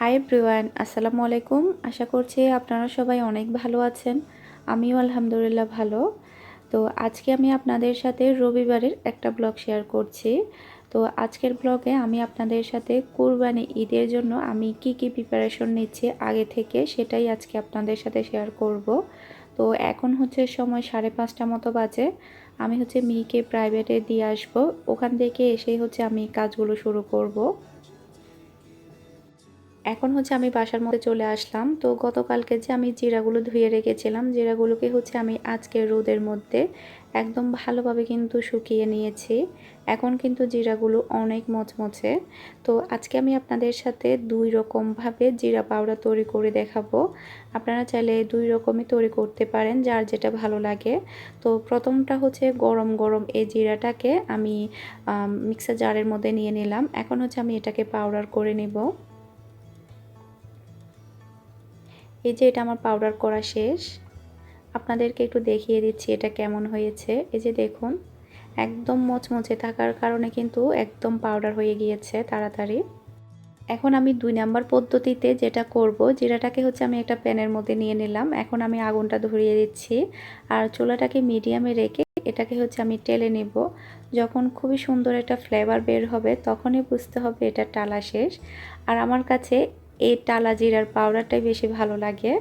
Hi everyone আসসালামু আলাইকুম। আশা করছি আপনারা সবাই অনেক ভালো আছেন। আমিও আলহামদুলিল্লাহ ভালো। তো আজকে আমি আপনাদের সাথে রবিবারের একটা ব্লগ শেয়ার করছি। তো আজকের ব্লগে আমি আপনাদের সাথে কুরবানি ঈদের জন্য আমি কি কি প্রিপারেশন নিচ্ছি আগে থেকে সেটাই আজকে আপনাদের সাথে শেয়ার করব। তো এখন হচ্ছে সময় সাড়ে পাঁচটা মতো বাজে। আমি হচ্ছে মেয়েকে প্রাইভেটে দিয়ে আসব। ওখান থেকে এসেই হচ্ছে আমি কাজগুলো শুরু করব। এখন হচ্ছে আমি বাসার মধ্যে চলে আসলাম। তো গতকালকে যে আমি জিরাগুলো ধুয়ে রেখেছিলাম, জিরাগুলোকে হচ্ছে আমি আজকে রোদের মধ্যে একদম ভালোভাবে কিন্তু শুকিয়ে নিয়েছি। এখন কিন্তু জিরাগুলো অনেক মচমচে। তো আজকে আমি আপনাদের সাথে দুই রকমভাবে জিরা পাউডার তৈরি করে দেখাবো। আপনারা চাইলে দুই রকমই তৈরি করতে পারেন, যার যেটা ভালো লাগে। তো প্রথমটা হচ্ছে গরম গরম এই জিরাটাকে আমি মিক্সার জারের মধ্যে নিয়ে নিলাম। এখন হচ্ছে আমি এটাকে পাউডার করে নেব। এই যে এটা আমার পাউডার করা শেষ। আপনাদেরকে একটু দেখিয়ে দিচ্ছি এটা কেমন হয়েছে। এই যে দেখুন, একদম মচমচে থাকার কারণে কিন্তু একদম পাউডার হয়ে গিয়েছে তাড়াতাড়ি। এখন আমি দুই নাম্বার পদ্ধতিতে যেটা করব জিরাটাকে হচ্ছে আমি একটা প্যানের মধ্যে নিয়ে নিলাম। এখন আমি আগুনটা ধরিয়ে দিচ্ছি আর চুলাটাকে মিডিয়ামে রেখে এটাকে হচ্ছে আমি টেলে নেব। যখন খুবই সুন্দর একটা ফ্লেভার বের হবে, তখনই বুঝতে হবে এটা টালা শেষ। আর আমার কাছে এই টালা জিরার পাউডারটাই বেশি ভালো লাগে।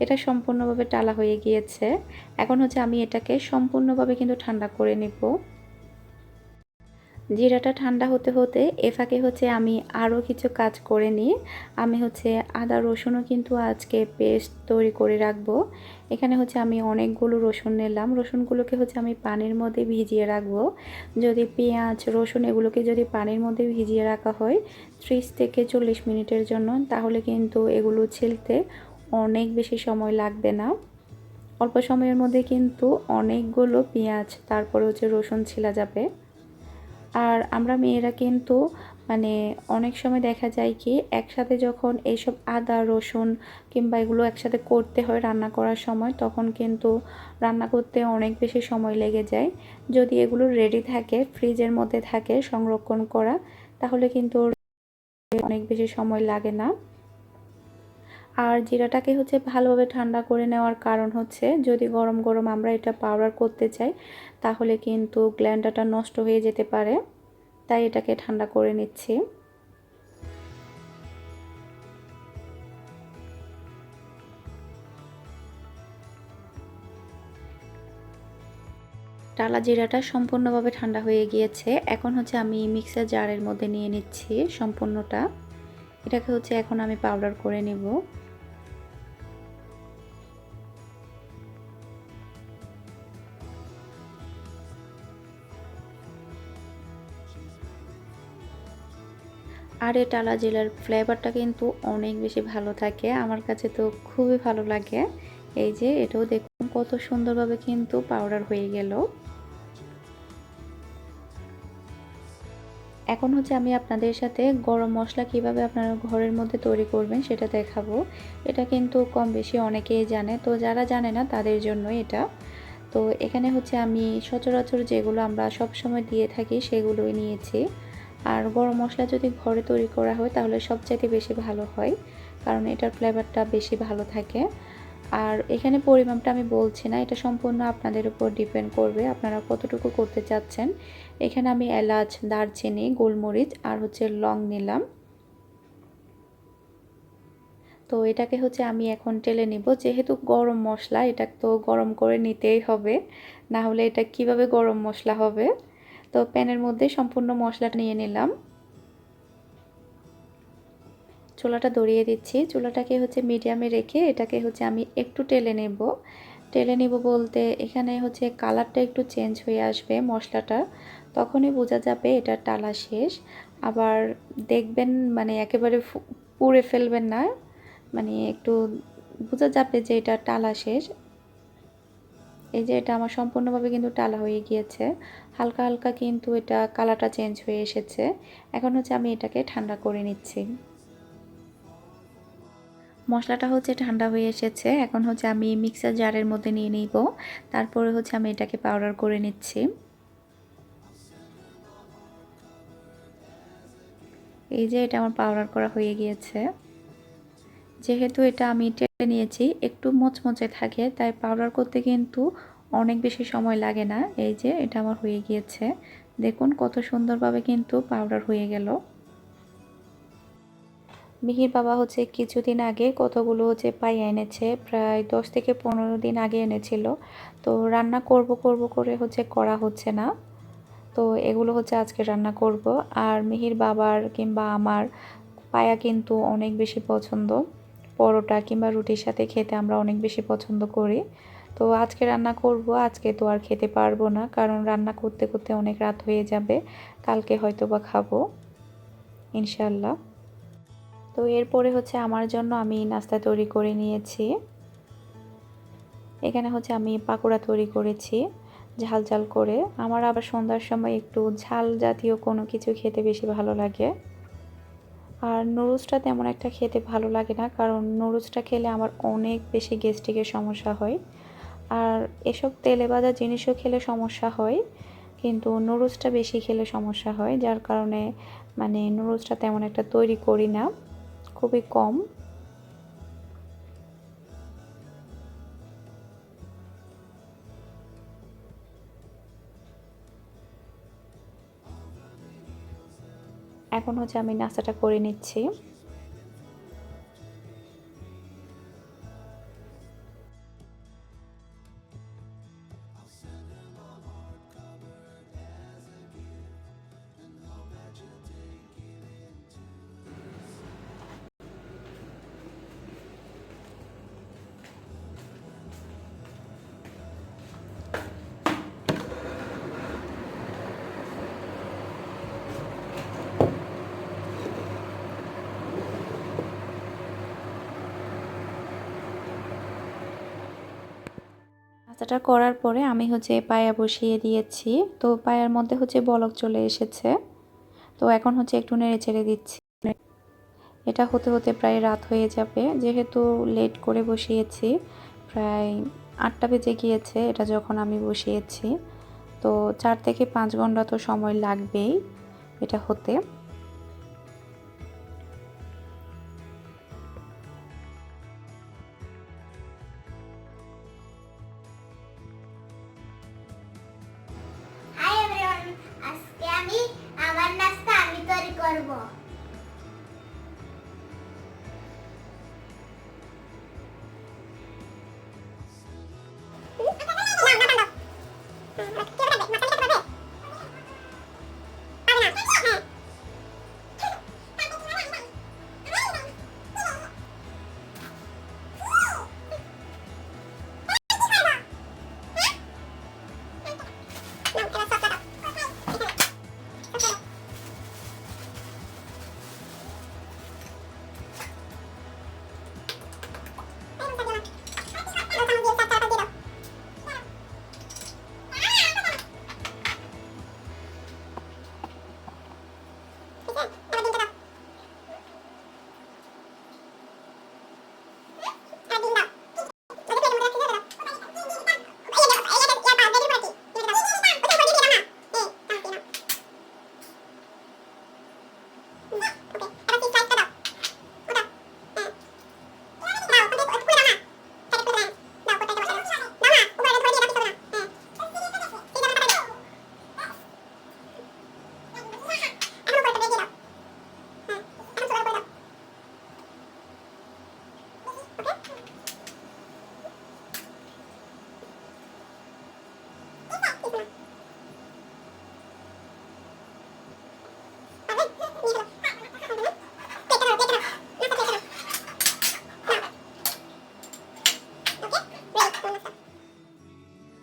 এটা সম্পূর্ণভাবে টালা হয়ে গিয়েছে। এখন হচ্ছে আমি এটাকে সম্পূর্ণভাবে কিন্তু ঠান্ডা করে নেব। জিরাটা ঠান্ডা হতে হতে এফাকে হচ্ছে আমি আরও কিছু কাজ করে নিই। আমি হচ্ছে আদা রসুনও কিন্তু আজকে পেস্ট তৈরি করে রাখব। এখানে হচ্ছে আমি অনেকগুলো রসুন নিলাম। রসুনগুলোকে হচ্ছে আমি পানির মধ্যে ভিজিয়ে রাখব। যদি পেঁয়াজ, রসুন এগুলোকে যদি পানির মধ্যে ভিজিয়ে রাখা হয় ত্রিশ থেকে চল্লিশ মিনিটের জন্য, তাহলে কিন্তু এগুলো ছিলতে অনেক বেশি সময় লাগবে না। অল্প সময়ের মধ্যে কিন্তু অনেকগুলো পেঁয়াজ, তারপরে হচ্ছে রসুন ছিলা যাবে। আর আমরা মেয়েরা কিন্তু মানে অনেক সময় দেখা যায় কি, একসাথে যখন এইসব আদা, রসুন কিংবা এগুলো একসাথে করতে হয় রান্না করার সময়, তখন কিন্তু রান্না করতে অনেক বেশি সময় লেগে যায়। যদি এগুলো রেডি থাকে ফ্রিজের মধ্যে থাকে সংরক্ষণ করা, তাহলে কিন্তু অনেক বেশি সময় লাগে না। আর জিরাটাকে হচ্ছে ভালোভাবে ঠান্ডা করে নেওয়ার কারণ হচ্ছে যদি গরম গরম আমরা এটা পাউডার করতে চাই, তাহলে কিন্তু গ্ল্যান্ডাটা নষ্ট হয়ে যেতে পারে। তাই এটাকে ঠান্ডা করে নিচ্ছি। টালা জিরাটা সম্পূর্ণভাবে ঠান্ডা হয়ে গিয়েছে। এখন হচ্ছে আমি মিক্সার জারের মধ্যে নিয়ে নিচ্ছি সম্পূর্ণটা। এটাকে হচ্ছে এখন আমি পাউডার করে নেব। আর এই টালা জেলার ফ্লেভারটা কিন্তু অনেক বেশি ভালো থাকে। আমার কাছে তো খুবই ভালো লাগে। এই যে এটাও দেখুন কত সুন্দরভাবে কিন্তু পাউডার হয়ে গেল। এখন হচ্ছে আমি আপনাদের সাথে গরম মশলা কীভাবে আপনারা ঘরের মধ্যে তৈরি করবেন সেটা দেখাবো। এটা কিন্তু কম বেশি অনেকেই জানে, তো যারা জানে না তাদের জন্য এটা। তো এখানে হচ্ছে আমি সচরাচর যেগুলো আমরা সব সময় দিয়ে থাকি সেগুলোই নিয়েছি। আর গরম মশলা যদি ঘরে তৈরি করা হয়, তাহলে সবচাইতে বেশি ভালো হয়, কারণ এটার ফ্লেভারটা বেশি ভালো থাকে। আর এখানে পরিমাণটা আমি বলছি না, এটা সম্পূর্ণ আপনাদের উপর ডিপেন্ড করবে, আপনারা কতটুকু করতে চাচ্ছেন। এখানে আমি এলাচ, দারচিনি, গোলমরিচ আর হচ্ছে লং নিলাম। তো এটাকে হচ্ছে আমি এখন টেলে নিব, যেহেতু গরম মশলা, এটা তো গরম করে নিতেই হবে, না হলে এটা কীভাবে গরম মশলা হবে? তো প্যানের মধ্যে সম্পূর্ণ মশলাটা নিয়ে নিলাম। চুলাটা দড়িয়ে দিচ্ছি। চুলাটাকে হচ্ছে মিডিয়ামে রেখে এটাকে হচ্ছে আমি একটু টেলে নেব। টেলে নেব বলতে এখানে হচ্ছে কালারটা একটু চেঞ্জ হয়ে আসবে মশলাটা। তখনই বোঝা যাবে এটা টালা শেষ। আবার দেখবেন মানে একেবারে পুড়ে ফেলবেন না। মানে একটু বোঝা যাবে যে এটা টালা শেষ। এই যে এটা আমার সম্পূর্ণভাবে কিন্তু টালা হয়ে গিয়েছে। হালকা হালকা কিন্তু এটা কালারটা চেঞ্জ হয়ে এসেছে। এখন হচ্ছে আমি এটাকে ঠান্ডা করে নিচ্ছি। মশলাটা হচ্ছে ঠান্ডা হয়ে এসেছে। এখন হচ্ছে আমি মিক্সার জারের মধ্যে নিয়ে নিব। তারপরে হচ্ছে আমি এটাকে পাউডার করে নিচ্ছি। এই যে এটা আমার পাউডার করা হয়ে গিয়েছে। যেহেতু এটা আমি টেলে নিয়েছি, একটু মচমচে থাকে, তাই পাউডার করতে কিন্তু অনেক বেশি সময় লাগে না। এই যে, এটা আমার হয়ে গিয়েছে। দেখুন কত সুন্দরভাবে কিন্তু পাউডার হয়ে গেল। মিহির বাবা হচ্ছে কিছুদিন আগে কতগুলো হচ্ছে পাই এনেছে, প্রায় দশ থেকে পনেরো দিন আগে এনেছিল। তো রান্না করব করব করে হচ্ছে করা হচ্ছে না। তো এগুলো হচ্ছে আজকে রান্না করব। আর মিহির বাবার কিংবা আমার পায়া কিন্তু অনেক বেশি পছন্দ। পরোটা কিংবা রুটির সাথে খেতে আমরা অনেক বেশি পছন্দ করি। তো আজকে রান্না করব, আজকে তো আর খেতে পারব না, কারণ রান্না করতে করতে অনেক রাত হয়ে যাবে, কালকে হয়তো বা খাব ইনশাল্লাহ তো এরপরে হচ্ছে আমার জন্য আমি নাস্তা তৈরি করে নিয়েছি। এখানে হচ্ছে আমি পাকোড়া তৈরি করেছি, ঝাল ঝাল করে। আমার আবার সন্ধ্যার সময় একটু ঝাল জাতীয় কোনো কিছু খেতে বেশি ভালো লাগে। আর নুডলসটা তেমন একটা খেতে ভালো লাগে না, কারণ নুডলসটা খেলে আমার অনেক বেশি গ্যাস্ট্রিকের সমস্যা হয়। আর এসব তেলে ভাজা জিনিসও খেলে সমস্যা হয়, কিন্তু নুডলসটা বেশি খেলে সমস্যা হয়, যার কারণে মানে নুডলসটা তেমন একটা তৈরি করি না, খুবই কম। এখন হচ্ছে আমি নাস্তাটা করে নিচ্ছি। নাস্তাটা করার পরে আমি হচ্ছে পায়া বসিয়ে দিয়েছি। তো পায়ার মধ্যে হচ্ছে বলক চলে এসেছে। তো এখন হচ্ছে একটু নেড়ে চেড়ে দিচ্ছি। এটা হতে হতে প্রায় রাত হয়ে যাবে। যেহেতু লেট করে বসিয়েছি, প্রায় আটটা বেজে গিয়েছে এটা যখন আমি বসিয়েছি। তো চার থেকে পাঁচ ঘণ্টা তো সময় লাগবেই এটা হতে।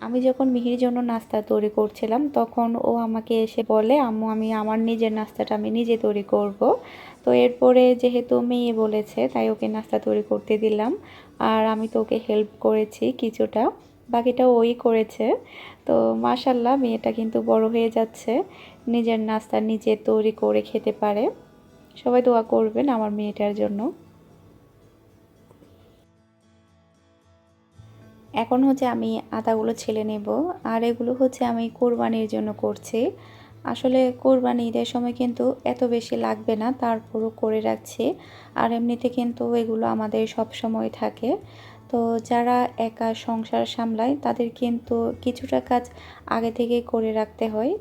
আমি যখন মিহির জন্য নাস্তা তৈরি করছিলাম, তখন ও আমাকে এসে বলে, আম্মু, আমি আমার নিজের নাস্তাটা আমি নিজে তৈরি করব। তো এরপরে যেহেতু মেয়ে বলেছে, তাই ওকে নাস্তা তৈরি করতে দিলাম। আর আমি তো ওকে হেল্প করেছি কিছুটা, বাকিটা ওই করেছে। তো মাশাল্লাহ মেয়েটা কিন্তু বড় হয়ে যাচ্ছে, নিজের নাস্তা নিজে তৈরি করে খেতে পারে। সবাই দোয়া করবেন আমার মেয়েটার জন্য। এখন হচ্ছে আমি আদাগুলো ছেলে নেব। আর এগুলো হচ্ছে আমি কোরবানির জন্য করছি। আসলে কোরবানি ঈদের সময় কিন্তু এত বেশি লাগবে না, তারপরও করে রাখছি। আর এমনিতে কিন্তু এগুলো আমাদের সব সময় থাকে। তো যারা একা সংসার সামলায়, তাদের কিন্তু কিছুটা কাজ আগে থেকেই করে রাখতে হয়।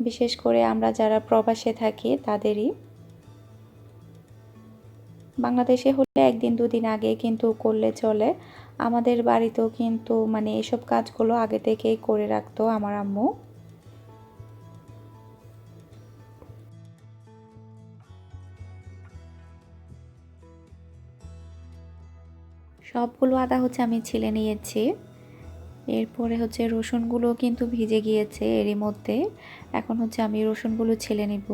বিশেষ করে আমরা যারা প্রবাসে থাকি, তাদেরই। বাংলাদেশে হলে একদিন দুদিন আগে কিন্তু করলে চলে। আমাদের বাড়িতেও কিন্তু মানে এসব কাজগুলো আগে থেকেই করে রাখতো আমার আম্মু। সবগুলো আদা হচ্ছে আমি ছিলে নিয়েছি। এরপরে হচ্ছে রসুনগুলো কিন্তু ভিজে গিয়েছে এরই মধ্যে। এখন হচ্ছে আমি রসুনগুলো ছিলে নিব।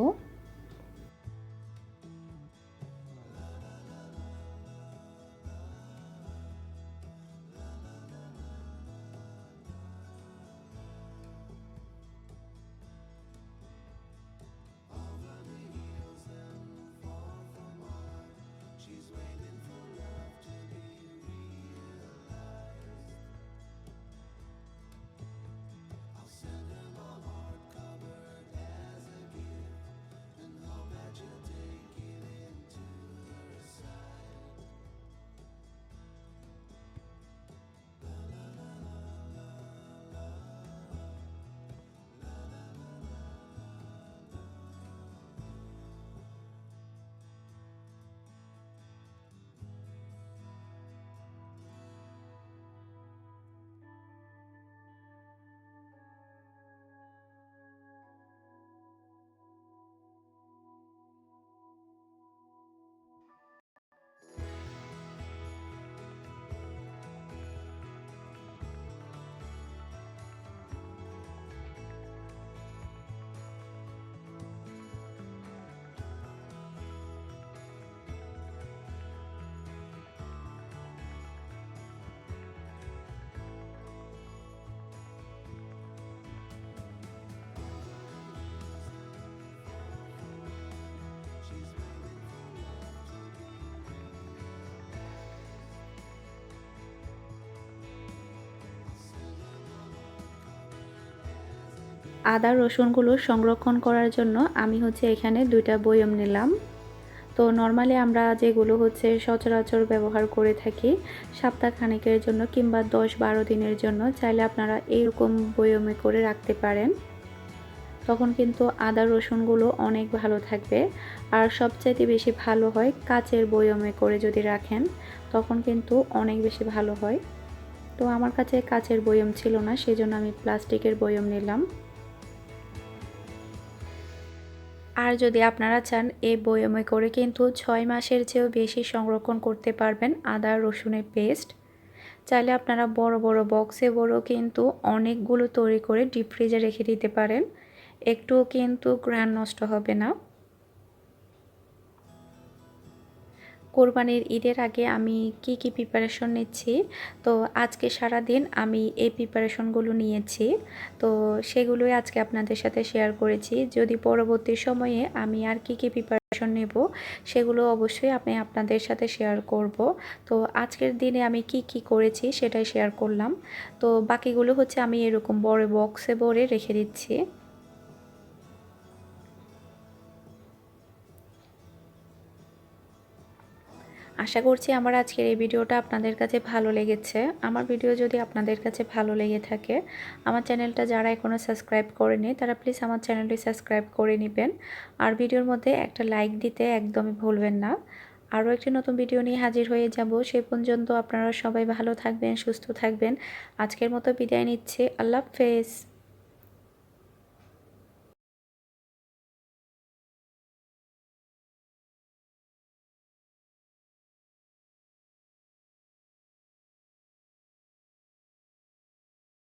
আদা রসুনগুলো সংরক্ষণ করার জন্য আমি হচ্ছে এখানে দুইটা বয়ম নিলাম। তো নর্মালি আমরা যেগুলো হচ্ছে সচরাচর ব্যবহার করে থাকি সপ্তাহ খানেকের জন্য কিংবা দশ বারো দিনের জন্য চাইলে আপনারা এইরকম বয়মে করে রাখতে পারেন। তখন কিন্তু আদা রসুনগুলো অনেক ভালো থাকবে। আর সবচাইতে বেশি ভালো হয় কাচের বয়মে করে যদি রাখেন, তখন কিন্তু অনেক বেশি ভালো হয়। তো আমার কাছে কাচের বয়ম ছিল না, সেজন্য আমি প্লাস্টিকের বয়ম নিলাম। আর যদি আপনারা চান এই বয়মে করে কিন্তু ছয় মাসের চেয়েও বেশি সংরক্ষণ করতে পারবেন আদা, রসুনের পেস্ট। চাইলে আপনারা বড় বড় বক্সে বড় কিন্তু অনেকগুলো তৈরি করে ডিপ ফ্রিজে রেখে দিতে পারেন। একটুও কিন্তু গ্র্যান্ড নষ্ট হবে না। কোরবানির ঈদের আগে আমি কি কি প্রিপারেশন নিচ্ছি? তো আজকে সারা দিন আমি এই প্রিপারেশনগুলো নিয়েছি। তো সেগুলোই আজকে আপনাদের সাথে শেয়ার করেছি। যদি পরবর্তী সময়ে আমি আর কি কি প্রিপারেশন নেব, সেগুলো অবশ্যই আমি আপনাদের সাথে শেয়ার করব। তো আজকের দিনে আমি কি কি করেছি সেটাই শেয়ার করলাম। তো বাকিগুলো হচ্ছে আমি এরকম বড় বক্সে ভরে রেখে দিচ্ছি। আশা করছি আমার আজকের এই ভিডিওটা আপনাদের কাছে ভালো লেগেছে। আমার ভিডিও যদি আপনাদের কাছে ভালো লেগে থাকে, আমার চ্যানেলটা যারা এখনও সাবস্ক্রাইব করেনি, তারা প্লিজ আমার চ্যানেলটি সাবস্ক্রাইব করে নেবেন। আর ভিডিওর মধ্যে একটা লাইক দিতে একদমই ভুলবেন না। আরও একটি নতুন ভিডিও নিয়ে হাজির হয়ে যাব। সে পর্যন্ত আপনারা সবাই ভালো থাকবেন, সুস্থ থাকবেন। আজকের মতো বিদায় নিচ্ছে। আল্লাহ হাফেজ।